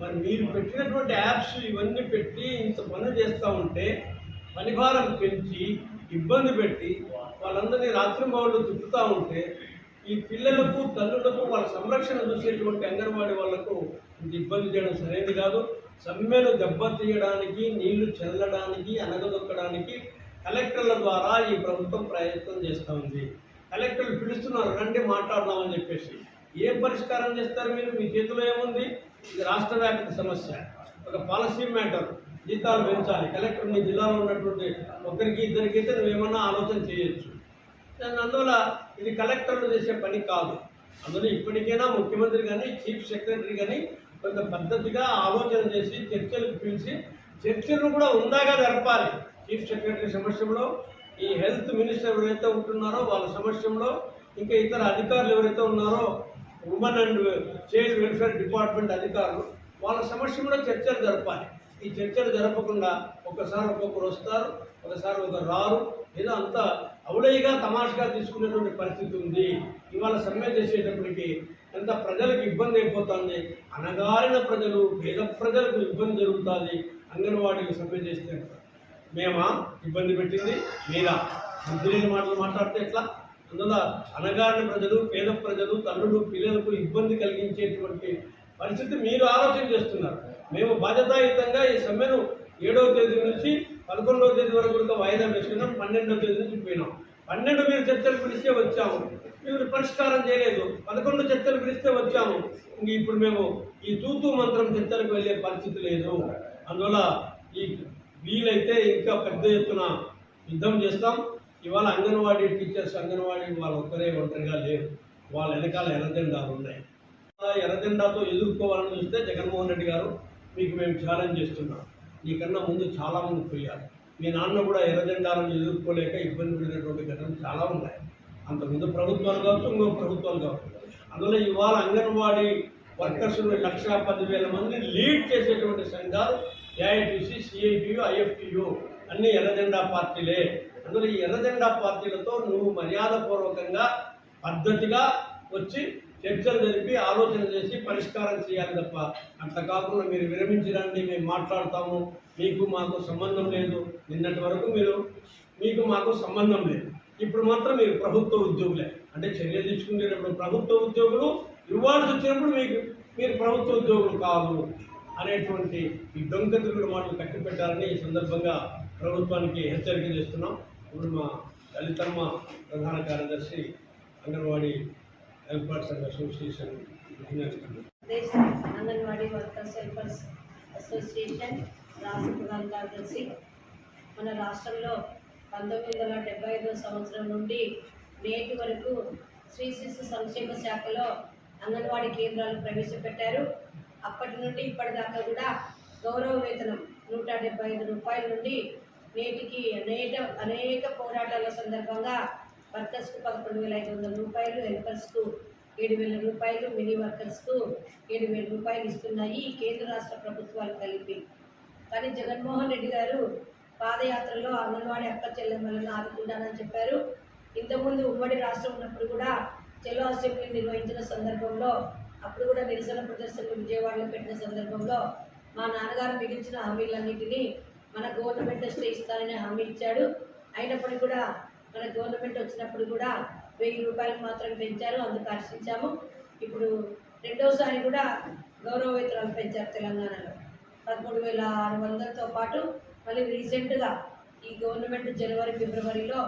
మరి మీరు పెట్టినటువంటి యాప్స్ ఇవన్నీ పెట్టి ఇంత పనులు చేస్తూ ఉంటే పనిభారం పెంచి ఇబ్బంది పెట్టి వాళ్ళందరినీ రాత్రి మౌళ్ళు తిప్పుతూ ఉంటే ఈ పిల్లలకు తల్లులకు వాళ్ళ సంరక్షణ చూసేటువంటి అంగన్వాడీ వాళ్ళకు ఇంత ఇబ్బంది చేయడం సరైనది కాదు. సమ్మెను దెబ్బతీయడానికి నీళ్ళు చల్లడానికి అనగదొక్కడానికి కలెక్టర్ల ద్వారా ఈ ప్రభుత్వం ప్రయత్నం చేస్తూ ఉంది. కలెక్టర్లు పిలుస్తున్నారు రండి మాట్లాడదామని చెప్పేసి. ఏ పరిష్కారం చేస్తారు మీరు? మీ చేతిలో ఏముంది? ఇది రాష్ట్ర వ్యాప్త సమస్య. ఒక పాలసీ మ్యాటర్ జీతాలు పెంచాలి. కలెక్టర్ మీ జిల్లాలో ఉన్నటువంటి ఒకరికి ఇద్దరికి అయితే నువ్వేమన్నా ఆలోచన చేయొచ్చు. దాని అందువల్ల ఇది కలెక్టర్లు చేసే పని కాదు. అందులో ఇప్పటికైనా ముఖ్యమంత్రి కానీ చీఫ్ సెక్రటరీ కానీ కొంత పద్ధతిగా ఆలోచన చేసి చర్చలకు పిలిచి చర్చలు కూడా ఉందాగా జరపాలి. చీఫ్ సెక్రటరీ సమస్యలో ఈ హెల్త్ మినిస్టర్ ఎవరైతే ఉంటున్నారో వాళ్ళ సమస్యలో ఇంకా ఇతర అధికారులు ఎవరైతే ఉన్నారో women and child welfare department అధికారులు వాళ్ళ సమస్యలో చర్చలు జరపాలి. ఈ చర్చలు జరపకుండా ఒకసారి ఒక్కొక్కరు వస్తారు ఒకసారి ఒకరు రారు. ఏదో అంత అవుడైగా తమాషగా తీసుకునేటువంటి పరిస్థితి ఉంది. ఇవాళ సమ్మె చేసేటప్పటికి ఎంత ప్రజలకు ఇబ్బంది అయిపోతుంది? అనగారిన ప్రజలు పేద ప్రజలకు ఇబ్బంది జరుగుతుంది. అంగన్వాడీకి సమ్మె చేస్తే మేమా ఇబ్బంది పెట్టింది? మీరా? మంత్రుల మాటలు మాట్లాడితే ఎట్లా? అందువల్ల అనగారిన ప్రజలు పేద ప్రజలు తల్లులు పిల్లలకు ఇబ్బంది కలిగించేటువంటి పరిస్థితి మీరు ఆలోచన చేస్తున్నారు. మేము బాధ్యతాయుతంగా ఈ సమ్మెను ఏడవ తేదీ నుంచి పదకొండవ తేదీ వరకు కూడా వాయిదా వేసుకున్నాం పన్నెండవ తేదీ నుంచి పోయినాం. పన్నెండు మీరు చర్చలు పిలిస్తే వచ్చాము. మీరు పరిష్కారం చేయలేదు. పదకొండు చర్చలు పిలిస్తే వచ్చాము. ఇంక ఇప్పుడు మేము ఈ తూతు మంత్రం చర్చలకు వెళ్ళే పరిస్థితి లేదు. అందువల్ల ఈ వీలైతే ఇంకా పెద్ద ఎత్తున యుద్ధం చేస్తాం. ఇవాళ అంగన్వాడీ టీచర్స్ అంగన్వాడీ వాళ్ళు ఒక్కరే ఒంటరిగా లేరు. వాళ్ళ వెనకాల ఎర్రజెండాలు ఉన్నాయి. ఎర్రజెండాతో ఎదుర్కోవాలని చూస్తే జగన్మోహన్ రెడ్డి గారు మీకు మేము ఛాలెంజ్ చేస్తున్నాం. నీకన్నా ముందు చాలామంది పోయారు. మీ నాన్న కూడా ఎర్రజెండాలను ఎదుర్కోలేక ఇబ్బంది పడినటువంటి ఘటనలు చాలా ఉన్నాయి. అంతకుముందు ప్రభుత్వాలు కావచ్చు ఇంకో ప్రభుత్వాలు కావచ్చు. అందులో ఇవాళ అంగన్వాడీ వర్కర్స్ లక్ష పదివేల మంది లీడ్ చేసేటువంటి సంఘాలు ఏఐటీసీ సిఐటియు ఐఎఫ్టియు అన్ని ఎర్రజెండా పార్టీలే. అందులో ఈ ఎర్రజెండా పార్టీలతో నువ్వు మర్యాదపూర్వకంగా పద్ధతిగా వచ్చి చర్చలు జరిపి ఆలోచన చేసి పరిష్కారం చేయాలి తప్ప అట్లా కాకుండా మీరు విరమించడానికి మేము మాట్లాడతాము మీకు మాకు సంబంధం లేదు. నిన్నటి వరకు మీరు మీకు మాకు సంబంధం లేదు. ఇప్పుడు మాత్రం మీరు ప్రభుత్వ ఉద్యోగులే. అంటే చర్యలు తీసుకునేటప్పుడు ప్రభుత్వ ఉద్యోగులు ఇవ్వాల్సి వచ్చినప్పుడు మీకు మీరు ప్రభుత్వ ఉద్యోగులు కాదు అనేటువంటి ఈ దొంగతులు మాటలు కట్టిపెట్టాలని ఈ సందర్భంగా ప్రభుత్వానికి హెచ్చరిక చేస్తున్నాం. ఇప్పుడు మా దళితమ్మ ప్రధాన కార్యదర్శి Anganwadi helpers and association Anganwadi workers helpers association రాష్ట్ర ప్రధాన కార్యదర్శి. మన రాష్ట్రంలో పంతొమ్మిది వందల డెబ్బై ఐదో సంవత్సరం నుండి నేటి వరకు శ్రీ శిశు సంక్షేమ శాఖలో అంగన్వాడీ కేంద్రాలు ప్రవేశపెట్టారు. అప్పటి నుండి ఇప్పటిదాకా కూడా గౌరవ వేతనం నూట డెబ్బై ఐదు రూపాయల నుండి నేటికి అనేక అనేక పోరాటాల సందర్భంగా వర్కర్స్కు పదకొండు వేల ఐదు వందల రూపాయలు హెల్పర్స్కు ఏడు వేల రూపాయలు మినీ వర్కర్స్కు ఏడు వేల రూపాయలు ఇస్తున్నాయి కేంద్ర రాష్ట్ర ప్రభుత్వాలు కలిపి. కానీ జగన్మోహన్ రెడ్డి గారు పాదయాత్రలో అంగన్వాడీ అక్క చెల్లెమ్మలను ఆదుకుంటానని చెప్పారు. ఇంతకుముందు ఉమ్మడి రాష్ట్రం ఉన్నప్పుడు కూడా చెలో అసెంబ్లీ నిర్వహించిన సందర్భంలో అప్పుడు కూడా నిరసన ప్రదర్శనలు విజయవాడలో పెట్టిన సందర్భంలో మా నాన్నగారు మిగిల్చిన హామీలన్నింటినీ మన గవర్నమెంట్ స్టే ఇస్తారని హామీ ఇచ్చాడు. అయినప్పటికీ కూడా మన గవర్నమెంట్ వచ్చినప్పుడు కూడా వెయ్యి రూపాయలు మాత్రం పెంచారు అందుకు హర్షించాము. ఇప్పుడు రెండోసారి కూడా గౌరవ వేతనాలు పెంచారు తెలంగాణలో. పదమూడు వేల ఆరు వందలతో పాటు మళ్ళీ రీసెంట్గా ఈ గవర్నమెంట్ జనవరి ఫిబ్రవరిలో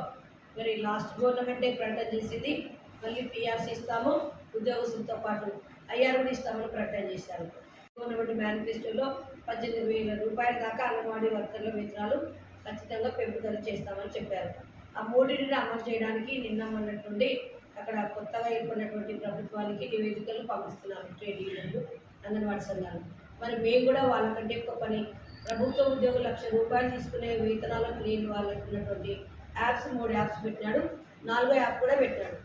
మరి లాస్ట్ గవర్నమెంటే ప్రకటన చేసింది. మళ్ళీ పిఆర్సీ ఇస్తాము ఉద్యోగస్తులతో పాటు ఐఆర్ కూడా ఇస్తామని ప్రకటన చేశారు. ఉన్నటువంటి మేనిఫెస్టోలో పద్దెనిమిది వేల రూపాయల దాకా అంగన్వాడీ వర్కర్ల వేతనాలు ఖచ్చితంగా పెంపుదల చేస్తామని చెప్పారు. ఆ మూడింటిని అమలు చేయడానికి నిన్న ఉన్నటువంటి అక్కడ కొత్తగా ఏర్పడినటువంటి ప్రభుత్వానికి నివేదికలు పంపిస్తున్నారు ట్రేడ్ యూనియన్లు అంగన్వాడీ సంఘాలు. మరి మేము కూడా వాళ్ళకంటే ఎక్కువ పని ప్రభుత్వ ఉద్యోగులు లక్ష రూపాయలు తీసుకునే వేతనాలకు లేని వాళ్ళకు ఉన్నటువంటి యాప్స్ మూడు యాప్స్ పెట్టినాడు. నాలుగో యాప్ కూడా పెట్టాడు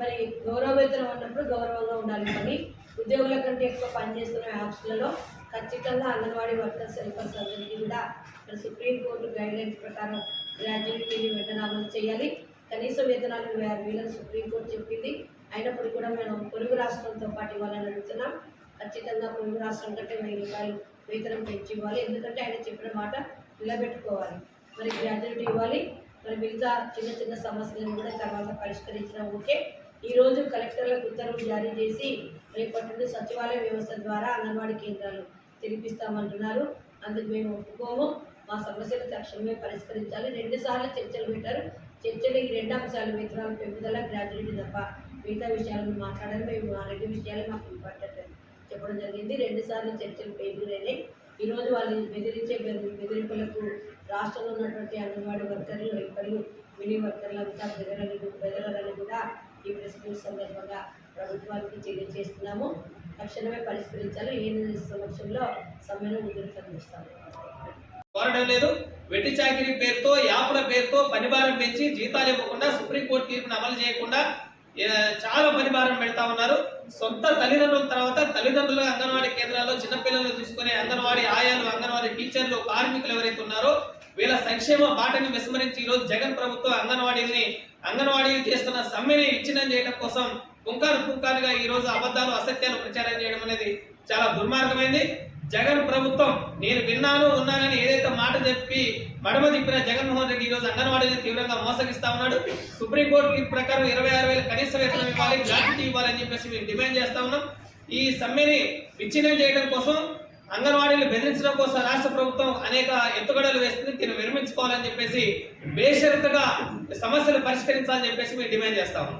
మరి గౌరవ వేతనం అన్నప్పుడు గౌరవంగా ఉండాలి. కానీ ఉద్యోగుల కంటే ఎక్కువ పనిచేస్తున్న యాప్స్లలో ఖచ్చితంగా అంగన్వాడీ వర్కర్స్ హెల్పర్స్ అందరికీ కూడా మరి సుప్రీంకోర్టు గైడ్లైన్స్ ప్రకారం గ్రాడ్యుయేటీని వెంటనే అమలు చేయాలి. కనీస వేతనాలు ఇరవై ఆరు వేలను సుప్రీంకోర్టు చెప్పింది. అయినప్పటికీ కూడా మేము పొరుగు రాష్ట్రంతో పాటు ఇవ్వాలని అడుగుతున్నాం. ఖచ్చితంగా పొరుగు రాష్ట్రం కంటే వెయ్యి రూపాయలు వేతనం పెంచి ఇవ్వాలి. ఎందుకంటే ఆయన చెప్పిన మాట నిలబెట్టుకోవాలి. మరి గ్రాడ్యుయేట్ ఇవ్వాలి. మరి మిగతా చిన్న చిన్న సమస్యలను కూడా తర్వాత పరిష్కరించడం ఓకే. ఈరోజు కలెక్టర్ల కలెక్టర్లకు ఉత్తర్వులు జారీ చేసి రేపటి నుండి సచివాలయ వ్యవస్థ ద్వారా అంగన్వాడీ కేంద్రాలు తెరిపిస్తామంటున్నారు. అందుకు మేము ఒప్పుకోము. మా సమస్యలు తక్షణమే పరిష్కరించాలి. రెండు సార్లు చర్చలు పెట్టారు. చర్చలు ఈ రెండు అంశాలు వేతనాలు పెంపుదల గ్రాడ్యుయేట్ తప్ప మిగతా విషయాలను మాట్లాడాలి మేము ఆ రెండు విషయాలే మాకు ఇంపార్టెంట్ చెప్పడం జరిగింది. రెండు సార్లు చర్చలు పెంపుదలైనాయి ఈరోజు వాళ్ళు బెదిరించే బెదిరింపులకు రాష్ట్రంలో ఉన్నటువంటి అంగన్వాడీ వర్కర్లు ఇప్పుడు మినీ వర్కర్లు అంతా బెదరని బెదరని కూడా ఈ ప్రెస్ మీట్ సందర్భంగా ప్రభుత్వానికి తెలియజేస్తున్నాము తక్షణమే పరిష్కరించాలి. లేని సమక్షంలో సమ్మెను ఉధృతం కోరడం లేదు. వెట్టి చాకిరీ పేరుతో యాపుల పేరుతో పనిభారం పెంచి జీతాలు ఇవ్వకుండా సుప్రీంకోర్టు తీర్పును అమలు చేయకుండా చాలా పనిభారం పెడతా ఉన్నారు. సొంత తల్లిదండ్రుల తర్వాత తల్లిదండ్రులు అంగన్వాడీ కేంద్రాల్లో చిన్నపిల్లలు తీసుకునే అంగన్వాడీ ఆయాలు అంగన్వాడీ టీచర్లు కార్మికులు ఎవరైతే ఉన్నారో వీళ్ళ సంక్షేమ బాటని విస్మరించి ఈ రోజు జగన్ ప్రభుత్వం అంగన్వాడీని అంగన్వాడీలు చేస్తున్న సమ్మెని విచ్ఛిన్నం చేయడం కోసం పుంకాను పుంకానుగా ఈ రోజు అబద్ధాలు అసత్యాలు ప్రచారం చేయడం అనేది చాలా దుర్మార్గమైంది. జగన్ ప్రభుత్వం నేను విన్నాను ఉన్నానని ఏదైతే మాట చెప్పి మడమ తిప్పిన జగన్మోహన్ రెడ్డి ఈ రోజు అంగన్వాడీని తీవ్రంగా మోసగిస్తా ఉన్నాడు. సుప్రీంకోర్టు తీర్పు ప్రకారం ఇరవై ఆరు వేల కనీస వేతనం ఇవ్వాలి గ్రాట్యుటీ ఇవ్వాలని చెప్పేసి మేము డిమాండ్ చేస్తా ఉన్నాం. ఈ సమ్మెని విచ్ఛిన్నం చేయడం కోసం అంగన్వాడీలు బెదిరించడం కోసం రాష్ట్ర ప్రభుత్వం అనేక ఎత్తుగడలు వేస్తుంది దీన్ని విరమించుకోవాలని చెప్పేసి బేషరతుగా సమస్యలు పరిష్కరించాలని చెప్పేసి మేము డిమాండ్ చేస్తాము